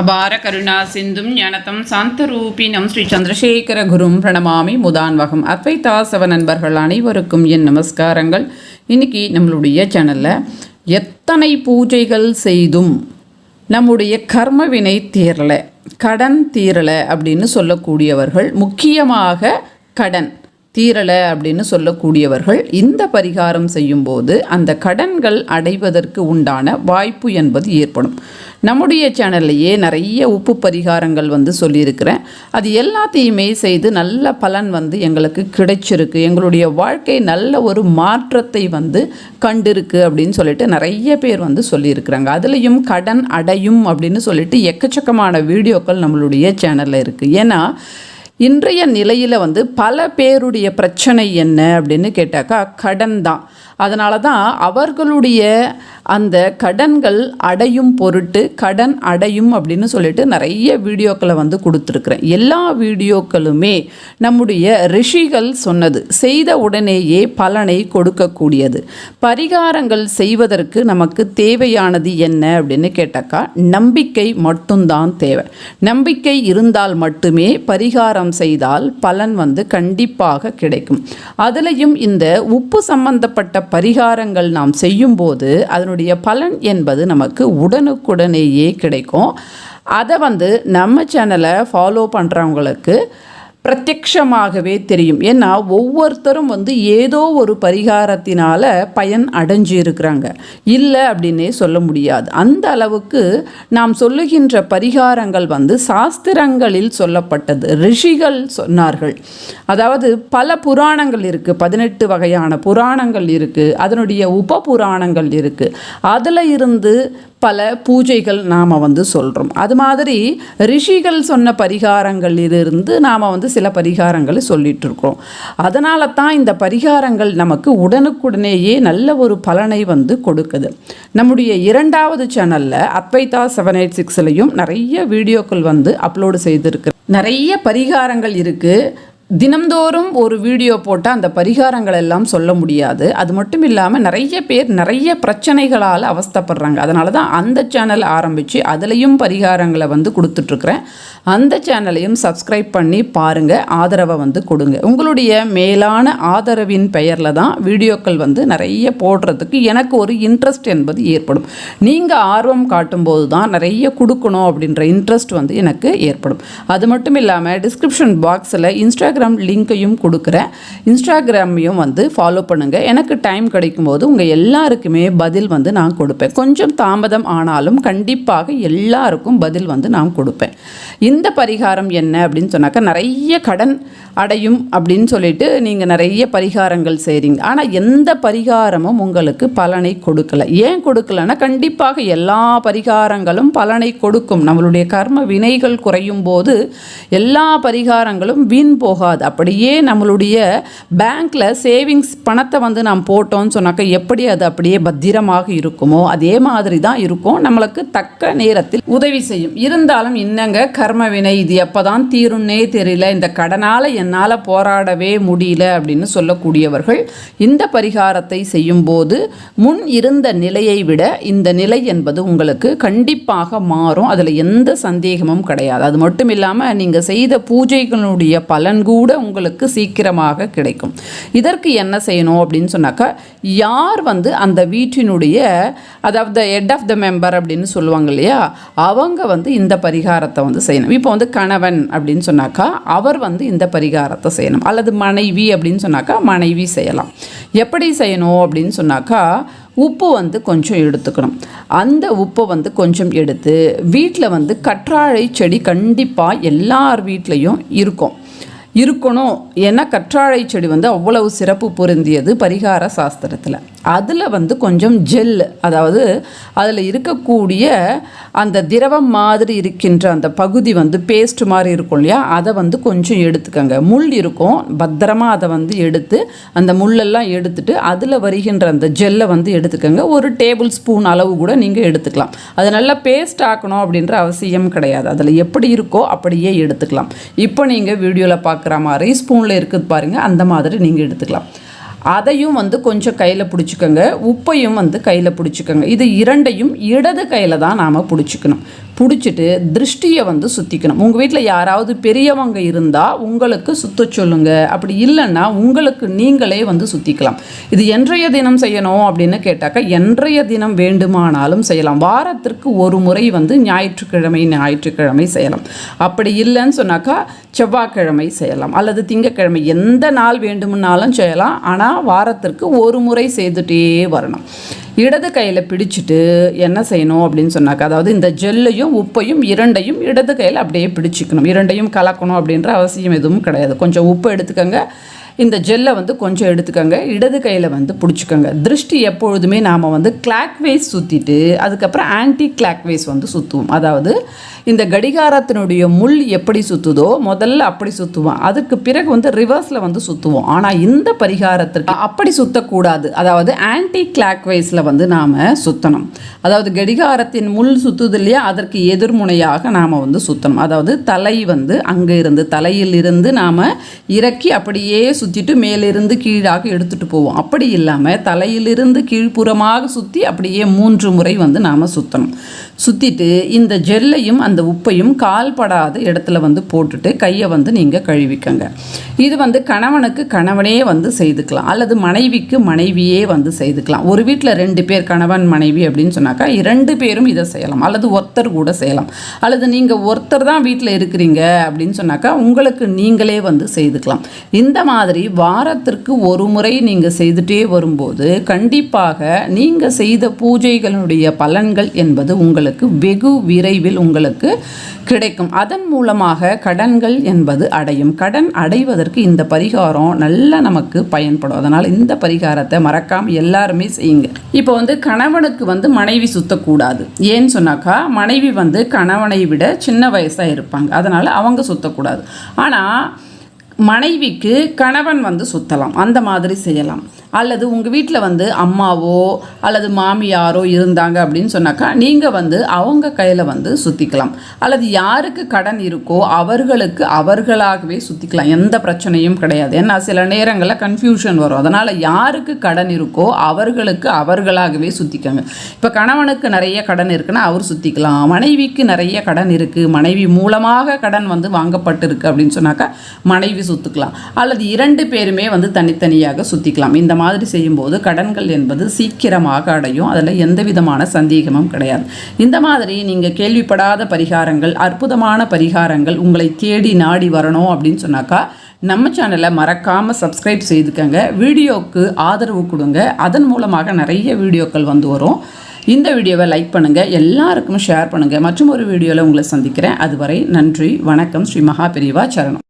அபார கருணா சிந்தும் ஞானதம் சாந்தரூபினம் ஸ்ரீ சந்திரசேகர குரும் பிரணமாமி முதான்வகம் அத்வைதாசவ நண்பர்கள் அனைவருக்கும் என் நமஸ்காரங்கள். இன்னைக்கு நம்மளுடைய சேனலில் எத்தனை பூஜைகள் செய்தும் நம்முடைய கர்மவினை தீரலை கடன் தீரலை அப்படின்னு சொல்லக்கூடியவர்கள் முக்கியமாக கடன். தீரலை அப்படின்னு சொல்லக்கூடியவர்கள் இந்த பரிகாரம் செய்யும்போது அந்த கடன்கள் அடைவதற்கு உண்டான வாய்ப்பு என்பது ஏற்படும். நம்முடைய சேனல்லையே நிறைய உப்பு பரிகாரங்கள் வந்து சொல்லியிருக்கிறேன். அது எல்லாத்தையுமே செய்து நல்ல பலன் வந்து எங்களுக்கு கிடைச்சிருக்கு. எங்களுடைய வாழ்க்கை நல்ல ஒரு மாற்றத்தை வந்து கண்டிருக்கு அப்படின்னு சொல்லிட்டு நிறைய பேர் வந்து சொல்லியிருக்கிறாங்க. அதுலேயும் கடன் அடையும் அப்படின்னு சொல்லிட்டு எக்கச்சக்கமான வீடியோக்கள் நம்மளுடைய சேனலில் இருக்குது ஏன்னா இன்றைய நிலையில் வந்து பல பேருடைய பிரச்சனை என்ன அப்படின்னு கேட்டாக்கா கடன் தான். அதனால தான் அவர்களுடைய அந்த கடன்கள் அடையும் பொருட்டு கடன் அடையும் அப்படின்னு சொல்லிட்டு நிறைய வீடியோக்களை வந்து கொடுத்துருக்குறேன். எல்லா வீடியோக்களுமே நம்முடைய ரிஷிகள் சொன்னது செய்த உடனேயே பலனை கொடுக்கக்கூடியது. பரிகாரங்கள் செய்வதற்கு நமக்கு தேவையானது என்ன அப்படின்னு கேட்டாக்கா நம்பிக்கை மட்டும்தான் தேவை. நம்பிக்கை இருந்தால் மட்டுமே பரிகாரம் செய்தால் பலன் வந்து கண்டிப்பாக கிடைக்கும். அதுலேயும் இந்த உப்பு சம்பந்தப்பட்ட பரிகாரங்கள் நாம் செய்யும்போது அதனுடைய பலன் என்பது நமக்கு உடனுக்குடனேயே கிடைக்கும். அதை வந்து நம்ம சேனலை ஃபாலோ பண்ணுறவங்களுக்கு பிரத்யக்ஷமாகவே தெரியும். ஏன்னா ஒவ்வொருத்தரும் வந்து ஏதோ ஒரு பரிகாரத்தினால் பயன் அடைஞ்சு இருக்கிறாங்க இல்லை அப்படின்னே சொல்ல முடியாது. அந்த அளவுக்கு நாம் சொல்லுகின்ற பரிகாரங்கள் வந்து சாஸ்திரங்களில் சொல்லப்பட்டது. ரிஷிகள் சொன்னார்கள். அதாவது பல புராணங்கள் இருக்குது பதினெட்டு வகையான புராணங்கள் இருக்குது அதனுடைய உப புராணங்கள் இருக்குது அதில் இருந்து பல பூஜைகள் நாம் வந்து சொல்கிறோம் அது மாதிரி ரிஷிகள் சொன்ன பரிகாரங்களிலிருந்து நாம் வந்து சில பரிகாரங்களை சொல்லிகிட்ருக்கிறோம் அதனால தான் இந்த பரிகாரங்கள் நமக்கு உடனுக்குடனேயே நல்ல ஒரு பலனை வந்து கொடுக்குது. நம்முடைய இரண்டாவது சேனலில் அத்வைதா செவன் எயிட் சிக்ஸ்லையும் நிறைய வீடியோக்கள் வந்து அப்லோடு செய்திருக்கு. நிறைய பரிகாரங்கள் இருக்குது தினம்தோறும் ஒரு வீடியோ போட்டால் அந்த பரிகாரங்கள் எல்லாம் சொல்ல முடியாது. அது மட்டும் இல்லாமல் நிறைய பேர் நிறைய பிரச்சனைகளால் அவஸ்தப்படுறாங்க. அதனால தான் அந்த சேனல் ஆரம்பித்து அதுலேயும் பரிகாரங்களை வந்து கொடுத்துட்ருக்குறேன். அந்த சேனலையும் சப்ஸ்கிரைப் பண்ணி பாருங்கள் ஆதரவை வந்து கொடுங்க. உங்களுடைய மேலான ஆதரவின் பெயரில் தான் வீடியோக்கள் வந்து நிறைய போடுறதுக்கு எனக்கு ஒரு இன்ட்ரெஸ்ட் என்பது ஏற்படும். நீங்கள் ஆர்வம் காட்டும்போது தான் நிறைய கொடுக்கணும் அப்படின்ற இன்ட்ரெஸ்ட் வந்து எனக்கு ஏற்படும். அது மட்டும் இல்லாமல் டிஸ்கிரிப்ஷன் பாக்ஸில் இன்ஸ்டாகிராம் லிங்க்கையும் கொடுக்குறேன். இன்ஸ்டாகிராமையும் வந்து ஃபாலோ பண்ணுங்கள் எனக்கு டைம் கிடைக்கும்போது உங்கள் எல்லாருக்குமே பதில் வந்து நான் கொடுப்பேன். கொஞ்சம் தாமதம் ஆனாலும் கண்டிப்பாக எல்லாருக்கும் பதில் வந்து நான் கொடுப்பேன். இந்த இந்த பரிகாரம் என்ன அப்படின்னு சொன்னாக்கா நிறைய கடன் அடையும் அப்படின்னு சொல்லிட்டு நீங்கள் நிறைய பரிகாரங்கள் செய்கிறீங்க ஆனால் எந்த பரிகாரமும் உங்களுக்கு பலனை கொடுக்கல. ஏன் கொடுக்கலன்னா கண்டிப்பாக எல்லா பரிகாரங்களும் பலனை கொடுக்கும். நம்மளுடைய கர்ம வினைகள் குறையும் போது எல்லா பரிகாரங்களும் வீண் போகாது. அப்படியே நம்மளுடைய பேங்க்கில் சேவிங்ஸ் பணத்தை வந்து நாம் போட்டோம்னு சொன்னாக்கா எப்படி அது அப்படியே பத்திரமாக இருக்குமோ அதே மாதிரி தான் இருக்கும். நம்மளுக்கு தக்க நேரத்தில் உதவி செய்யும். இருந்தாலும் இன்னங்க கர்ம வினை இது எப்போ தான் தீரும்னே தெரியல. இந்த கடனால் என்னால் போராடவே முடியல அப்படின்னு சொல்லக்கூடியவர்கள் இந்த பரிகாரத்தை செய்யும்போது முன் இருந்த நிலையை விட இந்த நிலை என்பது உங்களுக்கு கண்டிப்பாக மாறும். அதில் எந்த சந்தேகமும் கிடையாது. அது மட்டும் இல்லாமல் நீங்கள் செய்த பூஜைகளுடைய பலன் கூட உங்களுக்கு சீக்கிரமாக கிடைக்கும். இதற்கு என்ன செய்யணும் அப்படின்னு சொன்னாக்கா யார் வந்து அந்த வீட்டினுடைய அதாவது ஹெட் ஆஃப் த மெம்பர் அப்படின்னு சொல்லுவாங்க இல்லையா அவங்க வந்து இந்த பரிகாரத்தை வந்து செய்யணும். இப்போ வந்து கணவன் அப்படின்னு சொன்னாக்கா அவர் வந்து இந்த பரிகாரத்தை செய்யணும். அல்லது மனைவி அப்படின்னு சொன்னாக்கா மனைவி செய்யலாம். எப்படி செய்யணும் அப்படின்னு சொன்னாக்கா உப்பு வந்து கொஞ்சம் எடுத்துக்கணும். அந்த உப்பை வந்து கொஞ்சம் எடுத்து வீட்டில் வந்து கற்றாழை செடி கண்டிப்பாக எல்லார் வீட்லேயும் இருக்கும். இருக்கணும். ஏன்னா கற்றாழை செடி வந்து அவ்வளவு சிறப்பு பொருந்தியது பரிகார சாஸ்திரத்தில். அதில் வந்து கொஞ்சம் ஜெல் அதாவது அதில் இருக்கக்கூடிய அந்த திரவம் மாதிரி இருக்கின்ற அந்த பகுதி வந்து பேஸ்ட் மாதிரி இருக்கும் இல்லையா? அதை வந்து கொஞ்சம் எடுத்துக்கோங்க. முள் இருக்கும். பத்திரமா அதை வந்து எடுத்து அந்த முள்ளெல்லாம் எடுத்துட்டு அதில் வருகின்ற அந்த ஜெல்லை வந்து எடுத்துக்கோங்க. ஒரு டேபிள் ஸ்பூன் அளவு கூட நீங்கள் எடுத்துக்கலாம். அதை நல்லா பேஸ்ட் ஆக்கணும் அப்படின்ற அவசியம் கிடையாது. அதில் எப்படி இருக்கோ அப்படியே எடுத்துக்கலாம். இப்போ நீங்கள் வீடியோவில் பார்க்குற மாதிரி ஸ்பூனில் இருக்குது பாருங்கள் அந்த மாதிரி நீங்கள் எடுத்துக்கலாம். அதையும் வந்து கொஞ்சம் கையில் பிடிச்சிக்கோங்க. உப்பையும் வந்து கையில் பிடிச்சிக்கோங்க. இது இரண்டையும் இடது கையில் தான் நாம் பிடிச்சிக்கணும். பிடிச்சிட்டு திருஷ்டியை வந்து சுற்றிக்கணும் உங்கள் வீட்டில் யாராவது பெரியவங்க இருந்தால் உங்களுக்கு சுத்த சொல்லுங்க. அப்படி இல்லைன்னா உங்களுக்கு நீங்களே வந்து சுற்றிக்கலாம் இது என்றைய தினம் செய்யணும் அப்படின்னு கேட்டாக்கா என்றைய தினம் வேண்டுமானாலும் செய்யலாம். வாரத்திற்கு ஒரு முறை வந்து ஞாயிற்றுக்கிழமை ஞாயிற்றுக்கிழமை செய்யலாம். அப்படி இல்லைன்னு சொன்னாக்கா செவ்வாய்க்கிழமை செய்யலாம். அல்லது திங்கக்கிழமை எந்த நாள் வேண்டுமானாலும் செய்யலாம். ஆனால் வாரத்திற்கு ஒரு முறை செய்துட்டே வரணும். இடது கையில் பிடிச்சிட்டு என்ன செய்யணும் அப்படின்னு சொன்னாக்கா அதாவது இந்த ஜெல்லையும் உப்பையும் இரண்டையும் இடது கையில் அப்படியே பிடிச்சிக்கணும். இரண்டையும் கலக்கணும் அப்படின்ற அவசியம் எதுவும் கிடையாது. கொஞ்சம் உப்பு எடுத்துக்கோங்க. இந்த ஜெல்லை வந்து கொஞ்சம் எடுத்துக்கோங்க. இடது கையில் வந்து பிடிச்சிக்கோங்க. திருஷ்டி எப்பொழுதுமே நாம் வந்து கிளாக்வேஸ் சுற்றிட்டு அதுக்கப்புறம் ஆன்டி கிளாக்வேஸ் வந்து சுற்றுவோம் அதாவது இந்த கடிகாரத்தினுடைய முள் எப்படி சுற்றுதோ முதல்ல அப்படி சுற்றுவோம் அதுக்கு பிறகு வந்து ரிவர்ஸில் வந்து சுற்றுவோம் ஆனால் இந்த பரிகாரத்திற்கு அப்படி சுற்றக்கூடாது அதாவது ஆன்டி கிளாக் வைஸில் வந்து நாம் சுற்றணும் அதாவது கடிகாரத்தின் முள் சுற்றுது இல்லையா அதற்கு எதிர்முனையாக நாம் வந்து சுற்றணும் அதாவது தலை வந்து அங்கே இருந்து தலையில் இருந்து நாம் இறக்கி அப்படியே சுற்றிட்டு மேலிருந்து கீழாக எடுத்துகிட்டு போவோம். அப்படி இல்லாமல் தலையிலிருந்து கீழ்ப்புறமாக சுற்றி அப்படியே மூன்று முறை வந்து நாம் சுற்றணும் சுற்றிட்டு இந்த ஜெல்லையும் அந்த உப்பையும் கால்படாத இடத்துல வந்து போட்டுட்டு கையை வந்து நீங்கள் கழுவிக்கங்க. இது வந்து கணவனுக்கு கணவனே வந்து செய்துக்கலாம். அல்லது மனைவிக்கு மனைவியே வந்து செய்துக்கலாம். ஒரு வீட்டில் ரெண்டு பேர் கணவன் மனைவி அப்படின்னு சொன்னாக்கா இரண்டு பேரும் இதை செய்யலாம். அல்லது ஒருத்தர் கூட செய்யலாம். அல்லது நீங்கள் ஒருத்தர் தான் வீட்டில் இருக்கிறீங்க அப்படின்னு சொன்னாக்கா உங்களுக்கு நீங்களே வந்து செய்துக்கலாம். இந்த மாதிரி வாரத்திற்கு ஒரு முறை நீங்கள் செய்துட்டே வரும்போது கண்டிப்பாக நீங்கள் செய்த பூஜைகளுடைய பலன்கள் என்பது உங்களுக்கு வெகு விரைவில் உங்களுக்கு கிடைக்கும். அதன் மூலமாக கடன்கள் என்பது அடையும். கடன் அடைவதற்கு இந்த பரிகாரம் நல்லா நமக்கு பயன்படும். அதனால் இந்த பரிகாரத்தை மறக்காம எல்லாருமே செய்யுங்க. இப்போ வந்து கணவனுக்கு வந்து மனைவி சுத்தக்கூடாது. ஏன்னு சொன்னாக்கா மனைவி வந்து கணவனை விட சின்ன வயசாக இருப்பாங்க அதனால் அவங்க சுத்தக்கூடாது. ஆனால் மனைவிக்கு கணவன் வந்து சுத்தலாம். அந்த மாதிரி செய்யலாம். அல்லது உங்கள் வீட்டில் வந்து அம்மாவோ அல்லது மாமியாரோ இருந்தாங்க அப்படின்னு சொன்னாக்கா நீங்கள் வந்து அவங்க கையில் வந்து சுற்றிக்கலாம் அல்லது யாருக்கு கடன் இருக்கோ அவர்களுக்கு அவர்களாகவே சுற்றிக்கலாம் எந்த பிரச்சனையும் கிடையாது. ஏன்னா சில நேரங்களில் கன்ஃபியூஷன் வரும். அதனால் யாருக்கு கடன் இருக்கோ அவர்களுக்கு அவர்களாகவே சுற்றிக்கோங்க இப்போ கணவனுக்கு நிறைய கடன் இருக்குன்னா அவர் சுற்றிக்கலாம் மனைவிக்கு நிறைய கடன் இருக்குது மனைவி மூலமாக கடன் வந்து வாங்கப்பட்டிருக்கு அப்படின்னு சொன்னாக்கா மனைவி சுற்றுக்கலாம் அல்லது இரண்டு பேருமே வந்து தனித்தனியாக சுற்றிக்கலாம் இந்த மாதிரி செய்யும்போது கடன்கள் என்பது சீக்கிரமாக அடையும். அதில் எந்த விதமான சந்தேகமும் கிடையாது. இந்த மாதிரி நீங்கள் கேள்விப்படாத பரிகாரங்கள் அற்புதமான பரிகாரங்கள் உங்களை தேடி நாடி வரணும் அப்படின்னு சொன்னாக்கா நம்ம சேனலை மறக்காமல் சப்ஸ்கிரைப் செய்துக்கங்க. வீடியோவுக்கு ஆதரவு கொடுங்க. அதன் மூலமாக நிறைய வீடியோக்கள் வந்து வரும். இந்த வீடியோவை லைக் பண்ணுங்கள் எல்லாருக்கும் ஷேர் பண்ணுங்கள் மற்றும் ஒரு வீடியோவில் உங்களை சந்திக்கிறேன். அதுவரை நன்றி வணக்கம். ஸ்ரீ மகா பெரிவா சரணம்.